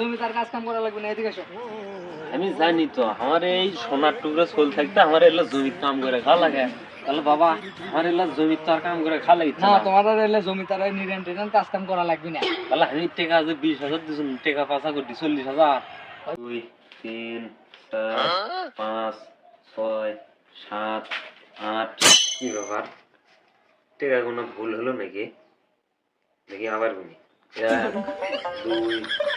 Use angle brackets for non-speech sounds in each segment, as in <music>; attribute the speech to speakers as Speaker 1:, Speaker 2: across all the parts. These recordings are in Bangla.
Speaker 1: তোমার কাজ কাম করা লাগবে না
Speaker 2: আমি জানি তো আমার এই সোনার টুকরো চল থাকতে আমার এলো জমি কাম করে খাওয়া লাগে তাহলে বাবা আমার এলো জমি তো আর কাম করে খাওয়া লাগে
Speaker 1: না তোমার এলো জমি নিরেন টেরেন কাজ কাম করা লাগবে না
Speaker 2: তাহলে আমি টাকা আছে বিশ হাজার দিছো টাকা পাঁচা করছি চল্লিশ হাজার দুই তিন চার পাঁচ ছয় সাত আট কি ব্যাপার টেকা কোনো ভুল হলো নাকি নাকি আবার গুনি এক দুই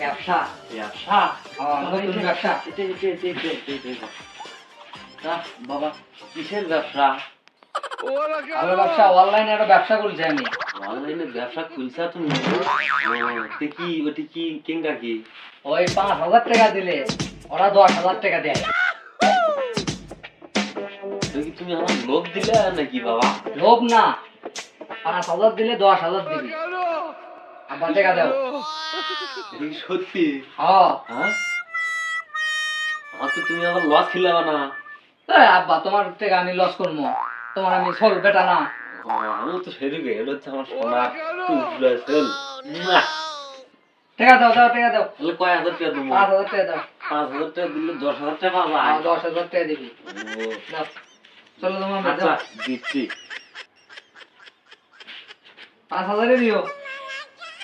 Speaker 1: ব্যবসা মানে
Speaker 2: বাবা কিসের ব্যবসা
Speaker 1: ওই পাঁচ হাজার টাকা দিলে ওরা দশ হাজার টাকা দেয়
Speaker 2: তুমি লোভ দিলে নাকি বাবা
Speaker 1: লোভ না পাঁচ হাজার দিলে দশ হাজার দিবি পাঁচ হাজার টাকা দাও পাঁচ হাজার টাকা দিলে
Speaker 2: দশ হাজার টাকা পাবা হ্যাঁ,
Speaker 1: দশ হাজার টাকা দিবি চলো তোমার আচ্ছা, দিচ্ছি পাঁচ হাজারে দিও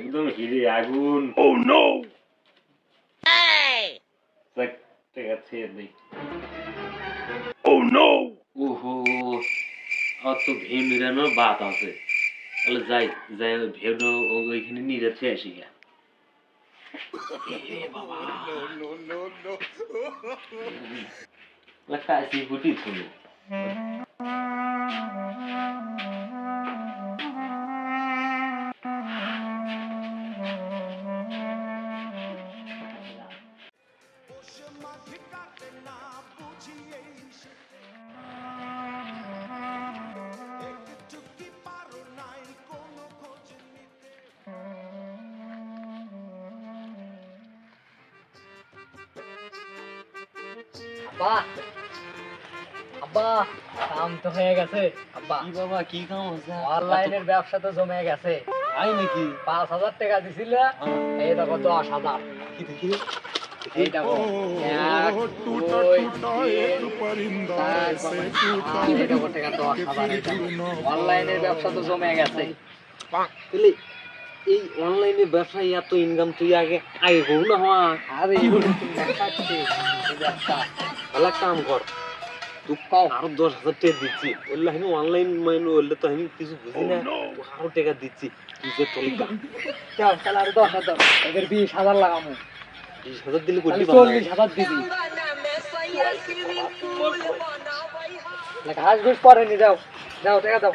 Speaker 2: একদম হিরে আগুন ও oh, নো ঠিক আছে দেখি ও নো ওহো অত ভেউ নিরানো বাত আছে তাহলে যাই যাই ভেউ ওইখানে নিরাতে আসি গা বাবা কাশি ফুটি শুনো
Speaker 1: আব্বা আব্বা কাম তো হয়ে গেছে
Speaker 2: আব্বা কি বাবা কি কাম হয়েছে
Speaker 1: অনলাইনের ব্যবসা তো জমে গেছে তাই নাকি পাঁচ হাজার টাকা দিছিল হ্যাঁ। এই দেখো দশ হাজার কি দেখি অনলাইনের ব্যবসা জমে গেছে বুঝলি এই অনলাইনে ব্যবসায় এত ইনকাম তুই আগে আগে করু না হ্যাঁ আরে আল্লাহ কাম কর তুই পাও দশ হাজার টাকা দিচ্ছি বললে আমি অনলাইন মাইন বললে তো আমি কিছু বুঝি না oh, আরো টাকা দিচ্ছি তুই তাহলে আরো দশ হাজার বিশ হাজার লাগামো বিশ হাজার দিলে হাজার দিবি ঘাস ঘুষ পরে নি যাও যাও টাকা দাও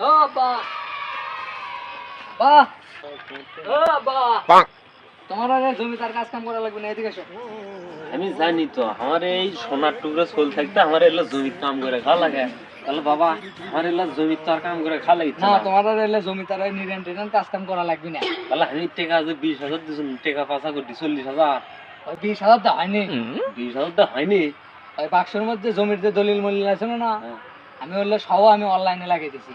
Speaker 1: কাজ কাম লাগবে না আমি জানি তো আমার এই সোনার টুকরো থাকতে আমার কাম করে খা লাগে তাহলে বাবা আমার তো আর কাম করে খা লাগে না তোমার নিরেন কাজ কাম করা লাগবে না তাহলে আমি যে বিশ হাজার পাঁচা চল্লিশ হাজার বিশ হাজার তো হয়নি বিশ হাজার তো হয়নি ওই মধ্যে জমির যে দলিল মলিল আছে না হ্যাঁ। আমি বললে সব আমি অনলাইনে লাগিয়ে দিছি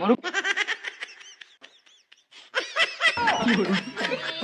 Speaker 1: মরু <laughs>